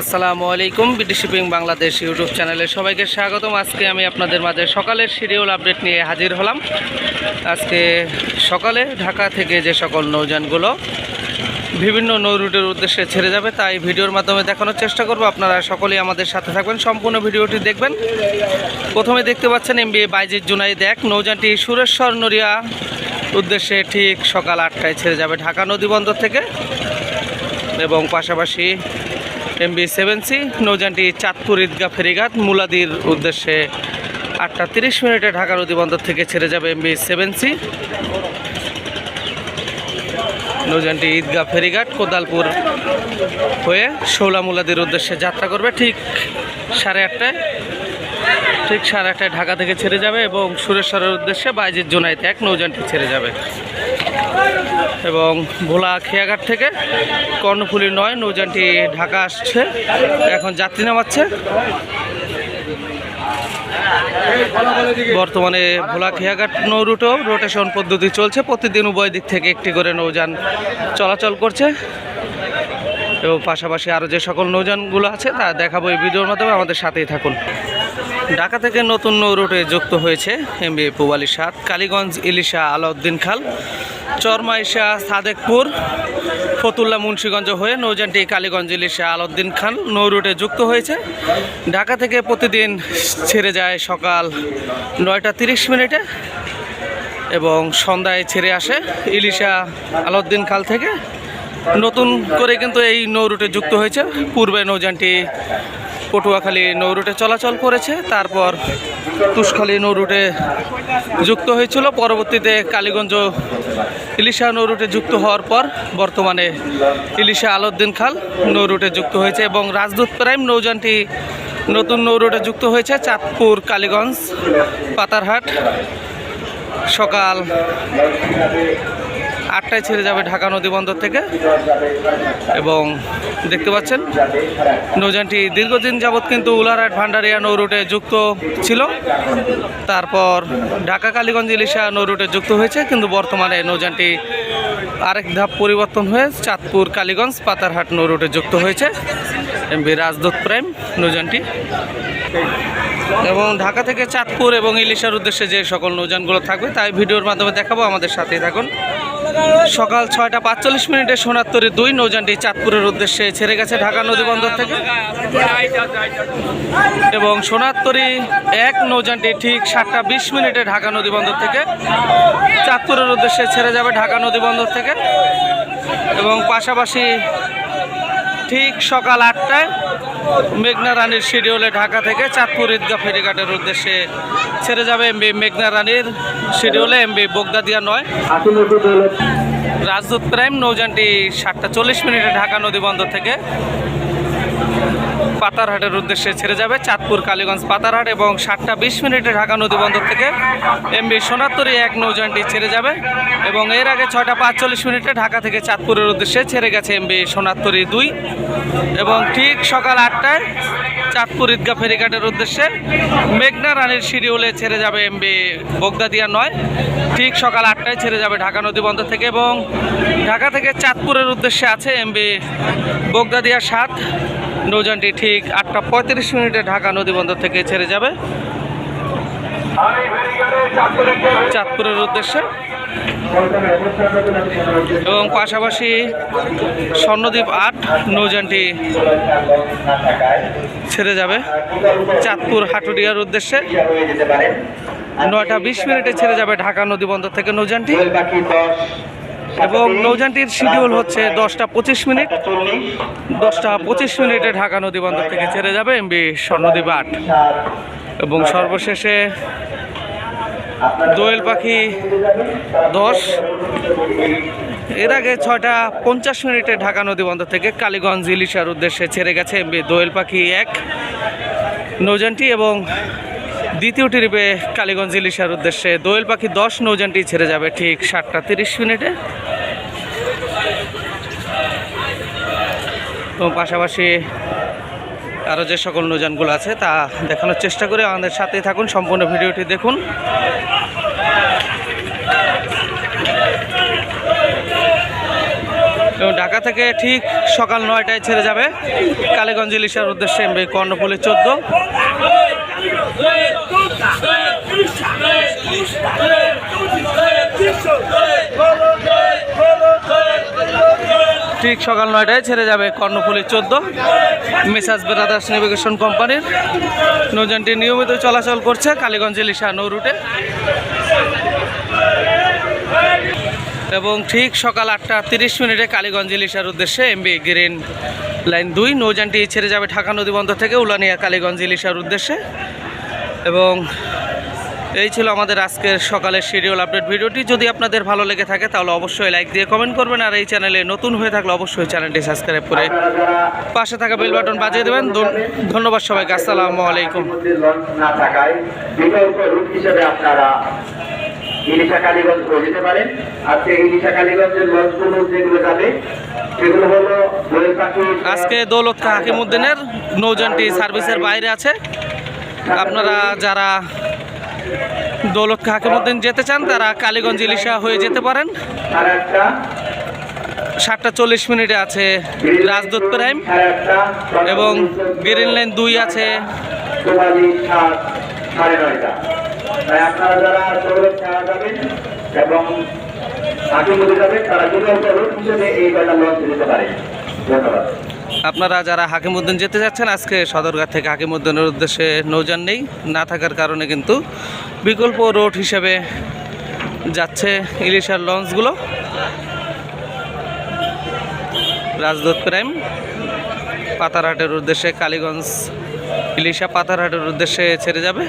আসসালামু আলাইকুম BD shipping Bangladesh YouTube চ্যানেলে সবাইকে স্বাগতম। আজকে আমি আপনাদের মাঝে সকালের শিডিউল আপডেট নিয়ে হাজির হলাম। আজকে সকালে ঢাকা থেকে যে সকল নৌযানগুলো বিভিন্ন নৌ রুটের উদ্দেশ্যে ছেড়ে যাবে, তাই ভিডিওর মাধ্যমে দেখানোর চেষ্টা করব। আপনারা সকলেই আমাদের সাথে থাকবেন, সম্পূর্ণ ভিডিওটি দেখবেন। প্রথমে দেখতে পাচ্ছেন এম এমবি বাইজিৎ জুনাই দেখ নৌযানটি সুরেশ্বর নড়িয়া উদ্দেশ্যে ঠিক সকাল আটটায় ছেড়ে যাবে ঢাকা নদীবন্দর থেকে। এবং পাশাপাশি এমবি সেভেন সি, নৌযানটি চাঁদপুর ঈদগাহ ফেরিঘাট। মুলাদির উদ্দেশ্যে আটটা তিরিশ মিনিটে ঢাকা নদীবন্দর থেকে ছেড়ে যাবে এমবি সেভেন সি। নৌযানটি ঈদগাহ ফেরিঘাট, কোদালপুর হয়ে শৌলা মুলাদির উদ্দেশ্যে যাত্রা করবে ঠিক সাড়ে আটটায়। ঠিক সাড়ে আটটায় ঢাকা থেকে ছেড়ে যাবে এবং সুরেশ্বরের উদ্দেশ্যে বাইজিৎ জোনাইতে এক নৌযানটি ছেড়ে যাবে। এবং ভোলা খেয়াঘাট থেকে কর্ণফুলি নয়, নৌযানটি ঢাকা আসছে। এখন যাত্রী নামাচ্ছে। বর্তমানে ভোলা খেয়াঘাট নৌ রুটেও রোটেশন পদ্ধতি চলছে। প্রতিদিন উভয় দিক থেকে একটি করে নৌযান চলাচল করছে। এবং পাশাপাশি আরও যে সকল নৌযানগুলো আছে, তা দেখাবো এই ভিডিওর মাধ্যমে। আমাদের সাথেই থাকুন। ঢাকা থেকে নতুন নৌ রুটে যুক্ত হয়েছে এমবি পুবালি সাত, কালীগঞ্জ ইলিশা আলাউদ্দিন খাল। চরমাইশা সাদেকপুর, ফতুল্লা মুন্সীগঞ্জ হয়ে নৌযানটি কালীগঞ্জ ইলিশা আলাউদ্দিন খান নৌ রুটে যুক্ত হয়েছে। ঢাকা থেকে প্রতিদিন ছেড়ে যায় সকাল নয়টা তিরিশ মিনিটে এবং সন্ধ্যায় ছেড়ে আসে ইলিশা আলাউদ্দিন খাল থেকে। নতুন করে কিন্তু এই নৌ রুটে যুক্ত হয়েছে। পূর্বে নৌযানটি পটুয়াখালী নৌ রুটে চলাচল করেছে। তারপর তুষখালী নৌ রুটে যুক্ত হয়েছিল। পরবর্তীতে কালীগঞ্জ ইলিশা নৌ রুটে যুক্ত হওয়ার পর বর্তমানে ইলিশা আলাউদ্দিন খাল নৌ রুটে যুক্ত হয়েছে এবং রাজদূত প্রাইম নৌযানটি নতুন নৌ রুটে যুক্ত হয়েছে। চাঁদপুর, কালীগঞ্জ, পাতারহাট, সকাল আটটায় ছেড়ে যাবে ঢাকা নদীবন্দর থেকে। এবং দেখতে পাচ্ছেন, নৌযানটি দীর্ঘদিন যাবৎ কিন্তু উলারহাট ভান্ডারিয়া নৌ রুটে যুক্ত ছিল। তারপর ঢাকা কালীগঞ্জ ইলিশা নৌ রুটে যুক্ত হয়েছে, কিন্তু বর্তমানে নৌযানটি আরেক ধাপ পরিবর্তন হয়ে চাঁদপুর কালীগঞ্জ পাতারহাট নৌ রুটে যুক্ত হয়েছে। এমবি রাজদূত প্রাইম নৌযানটি। এবং ঢাকা থেকে চাঁদপুর এবং ইলিশার উদ্দেশ্যে যে সকল নৌযানগুলো থাকবে, তাই ভিডিওর মাধ্যমে দেখাবো। আমাদের সাথেই থাকুন। সকাল ছয়টা পাঁচচল্লিশ মিনিটে সোনাত্তরে দুই নৌজানটি চাঁদপুরের উদ্দেশ্যে ছেড়ে গেছে ঢাকা নদীবন্দর থেকে। এবং সোনাত্তরি এক নৌজানটি ঠিক সাতটা বিশ মিনিটে ঢাকা নদীবন্দর থেকে। চাঁদপুরের উদ্দেশ্যে ছেড়ে যাবে ঢাকা নদীবন্দর থেকে। এবং পাশাপাশি ঠিক সকাল আটটায় মেঘনা রানীর শিডিউলে ঢাকা থেকে চাঁদপুর ঈদগাহ ফেরিঘাটের উদ্দেশ্যে ছেড়ে যাবে এমবি মেঘনা রানীর শিডিউলে এমবি বগদাদিয়া নয়। রাজদূত প্রাইম নৌযানটি সাতটা চল্লিশ মিনিটে ঢাকা নদীবন্দর থেকে পাতারহাটের উদ্দেশ্যে ছেড়ে যাবে চাঁদপুর, কালীগঞ্জ, পাতারহাট এবং সাতটা বিশ মিনিটে ঢাকা নদীবন্দর থেকে এমবি সোনাত্তরি এক নৌযানটি ছেড়ে যাবে এবং এর আগে ছয়টা পাঁচচল্লিশ মিনিটে ঢাকা থেকে চাঁদপুরের উদ্দেশ্যে ছেড়ে গেছে এমবি সোনাত্তরি দুই এবং ঠিক সকাল আটটায় চাঁদপুর ঈদগাহ ফেরিঘাটের উদ্দেশ্যে মেঘনা রানীর শিডিউলে ছেড়ে যাবে এমবি বগদাদিয়া নয়। ঠিক সকাল আটটায় ছেড়ে যাবে ঢাকা নদীবন্দর থেকে এবং ঢাকা থেকে চাঁদপুরের উদ্দেশ্যে আছে এমবি বগদাদিয়া সাত নৌযানটি ঠিক আটটা পঁয়ত্রিশ মিনিটে ঢাকা নদীবন্দর থেকে ছেড়ে যাবে। চাঁদপুরের উদ্দেশ্যে। এবং পাশাপাশি স্বর্ণদ্বীপ আট নৌযানটি ছেড়ে যাবে। চাঁদপুর হাটুরিয়ার উদ্দেশ্যে। নয়টা বিশ মিনিটে ছেড়ে যাবে ঢাকা নদীবন্দর থেকে নৌযানটি। এবং নৌযানটির শিডিউল হচ্ছে দশটা পঁচিশ মিনিট। দশটা পঁচিশ মিনিটে ঢাকা নদীবন্দর থেকে ছেড়ে যাবে এমবি স্বর্ণদ্বীপ আট। এবং সর্বশেষে দোয়েল পাখি দশ। এর আগে ছটা পঞ্চাশ মিনিটে ঢাকা নদীবন্দর থেকে কালীগঞ্জ ইলিশার উদ্দেশ্যে ছেড়ে গেছে এমবি দোয়েল পাখি এক। নৌযানটি এবং দ্বিতীয় ট্রিপে কালীগঞ্জ ইলিশার উদ্দেশ্যে দোয়েল পাখি দশ, নৌযানটি ছেড়ে যাবে ঠিক সাতটা তিরিশ মিনিটে। এবং পাশাপাশি আরও যে সকল নৌযানগুলো আছে তা দেখানোর চেষ্টা করে আমাদের সাথেই থাকুন সম্পূর্ণ ভিডিওটি দেখুন এবং ঢাকা থেকে ঠিক সকাল নয়টায় ছেড়ে যাবে কালীগঞ্জ ইলিশার উদ্দেশ্যে এমবি কর্ণফুলি চোদ্দ ঠিক সকাল নয়টায় ছেড়ে যাবে কর্ণফুলি চোদ্দ। মিসাজ ব্রাদার্স নেভিগেশন কোম্পানির। নৌযানটি নিয়মিত চলাচল করছে কালীগঞ্জ ইলিশা নৌ রুটে। এবং ঠিক সকাল আটটা তিরিশ মিনিটে কালীগঞ্জ ইলিশার উদ্দেশ্যে এমবি গ্রিন লাইন দুই। নৌযানটি ছেড়ে যাবে ঢাকা নদী বন্দর থেকে উলানিয়া কালীগঞ্জ ইলিশার উদ্দেশ্যে। এবং এই ছিল আমাদের আজকের সকালের শিডিউল আপডেট ভিডিওটি। যদি আপনাদের ভালো লেগে থাকে, তাহলে অবশ্যই লাইক দিয়ে কমেন্ট করবেন, আর এই চ্যানেলে নতুন হয়ে থাকলে অবশ্যই চ্যানেলটি সাবস্ক্রাইব করে পাশে থাকা বেল বাটন বাজিয়ে দেবেন। ধন- ধন্যবাদ সবাইকে, আসসালামু আলাইকুম। আজকে দৌলত হাকিমুদ্দিনের নৌযানটি সার্ভিসের বাইরে আছে। আপনারা যারা দৌলত হাকিমুদ্দিন যেতে চান, তারা কালীগঞ্জ ইলিশা হয়ে যেতে পারেন। সাতটা চল্লিশ মিনিটে আছে রাজদূত প্রাইম এবং গ্রিন লাইন দুই আছে। এবং এই কয়টা লঞ্চ যেতে পারে ধন্যবাদ। আপনারা যারা হাকিমুদ্দিন যেতে যাচ্ছেন, আজকে সদরঘাট থেকে হাকিমুদ্দিনের উদ্দেশ্যে নৌযান নেই। না থাকার কারণে কিন্তু বিকল্প রোড হিসেবে যাচ্ছে ইলিশার লঞ্চগুলো। রাজদূত প্রাইম পাতারহাটের উদ্দেশ্যে কালীগঞ্জ, ইলিশা পাতারহাটের উদ্দেশ্যে ছেড়ে যাবে।